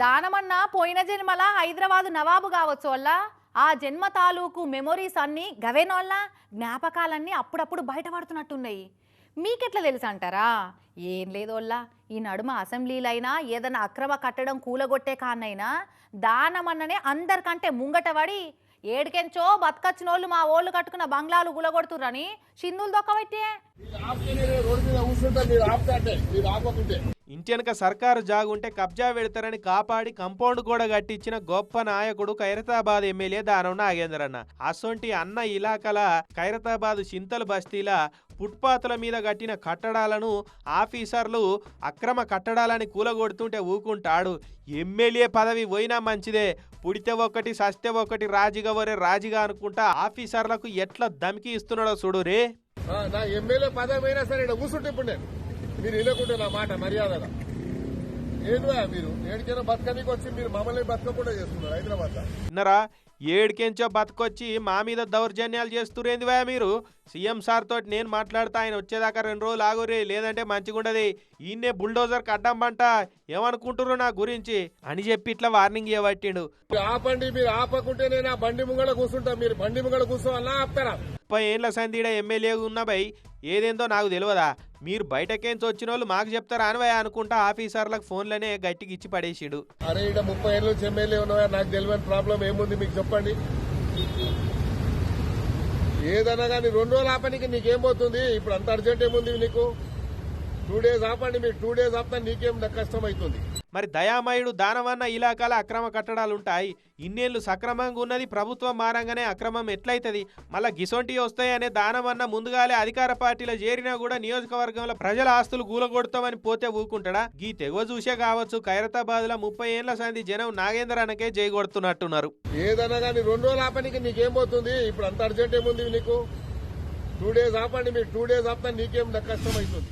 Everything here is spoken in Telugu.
దానమన్న పోయిన జన్మల హైదరాబాద్ నవాబు కావచ్చు వల్ల ఆ జన్మ తాలూకు మెమొరీస్ అన్నీ గవేనోళ్ళ జ్ఞాపకాలన్నీ అప్పుడప్పుడు బయటపడుతున్నట్టున్నాయి. మీకెట్లా తెలుసు అంటారా? ఏం లేదోల్లా ఈ నడుమ అసెంబ్లీలైనా ఏదైనా అక్రమ కట్టడం కూలగొట్టే కాన్నైనా దానమన్ననే అందరికంటే ముంగట ఏడికెంచో బతకచ్చిన వాళ్ళు మా ఓళ్ళు కట్టుకున్న బంగ్లాలు గులగొడుతుర్రని సింధులు దొక్కబెట్టే. ఆపితే ఇంటి వెనక సర్కారు జాగుంటే కబ్జా పెడతారని కాపాడి కంపౌండ్ కూడా కట్టించిన గొప్ప నాయకుడు ఖైరతాబాద్ ఎమ్మెల్యే దానం నాగేంద్రన్న. అసొంటి అన్న ఇలాకల ఖైరతాబాద్ చింతల బస్తీల ఫుట్పాత్ల మీద కట్టిన కట్టడాలను ఆఫీసర్లు అక్రమ కట్టడాలని కూలగొడుతుంటే ఊకుంటాడు. ఎమ్మెల్యే పదవి పోయినా మంచిదే. పుడితే ఒకటి సస్తే ఒకటి రాజుగా వరే రాజుగా అనుకుంటా ఆఫీసర్లకు ఎట్లా దమికి ఇస్తున్నాడో చూడు రే నా ఎమ్మెల్యే పదవి అయినా సరే కూర్చుంటే ఇప్పుడు నేను. మీరు వినకుంటే నా మాట మర్యాదగా. ఏంటివా మీరు? ఏడికైనా బతకనీకి వచ్చి మీరు మమ్మల్ని బతకకుండా చేస్తున్నారు హైదరాబాద్. విన్నరా? ఏడికెంచో బతకొచ్చి మా మీద దౌర్జన్యాలు చేస్తురేందివా మీరు? సీఎం సార్ తోటి నేను మాట్లాడతా ఆయన వచ్చేదాకా రెండు రోజులు ఆగురి లేదంటే మంచిగుండదు. ఈయన్నే బుల్డోజర్ కడ్డం పంట. ఏమనుకుంటుర్రు నా గురించి? అని చెప్పి ఇట్లా వార్నింగ్ ఇవ్వబట్టిండు. మీరు ఆపండి మీరు ఆపకుంటే నేను ఆ బండి ముంగడ కూర్చుంటా. మీరు బండి ముంగడ కూర్చోవాలా ఆపుతారా? ముప్పై ఏండ్ల సందీడ ఎమ్మెల్యే ఉన్న ఏదేందో నాకు తెలియదా మీరు బయటకేంచి వచ్చిన వాళ్ళు మాకు చెప్తారా అనవయ అనుకుంటా ఆఫీసర్లకు ఫోన్లనే గట్టికి ఇచ్చి పడేసిడు. అరే ఇక్కడ ముప్పై ఏళ్ళ నుంచి ఎమ్మెల్యే ఉన్నాయా నాకు తెలియని ప్రాబ్లం ఏముంది మీకు చెప్పండి. ఏదన్నా కానీ రెండు రోజులు ఆపనికి నీకేం పోతుంది? ఇప్పుడు అంత అర్జెంట్ ఏముంది నీకు? టూ డేస్ ఆపండి మీరు టూ డేస్ ఆపితే నీకేం కష్టం అవుతుంది మరి దయామయుడు దానవన్న ఇలాకాల అక్రమ కట్టడాలుంటాయి. ఇన్నేళ్ళు సక్రమంగా ఉన్నది ప్రభుత్వం మారంగానే అక్రమం ఎట్లయితది? మళ్ళా గిసొంటి వస్తాయనే దానవన్న ముందుగాలే అధికార పార్టీలో చేరినా కూడా నియోజకవర్గంలో ప్రజల ఆస్తులు గూలగొడతామని పోతే ఊకుంటాడా? గీ తెగవ చూసే కావచ్చు ఖైరతాబాద్లో ముప్పై ఏండ్ల సంది జనం నాగేంద్ర అనకే జై కొడుతున్నట్టున్నారు. ఏదన్నా కానీ రెండు రోజులు ఆపనికి నీకేం పోతుంది? ఇప్పుడు అంత అర్జెంట్ ఏముంది నీకు? టూ డేస్ ఆపండి మీరు టూ డేస్ ఆపితే నీకేం కష్టం అవుతుంది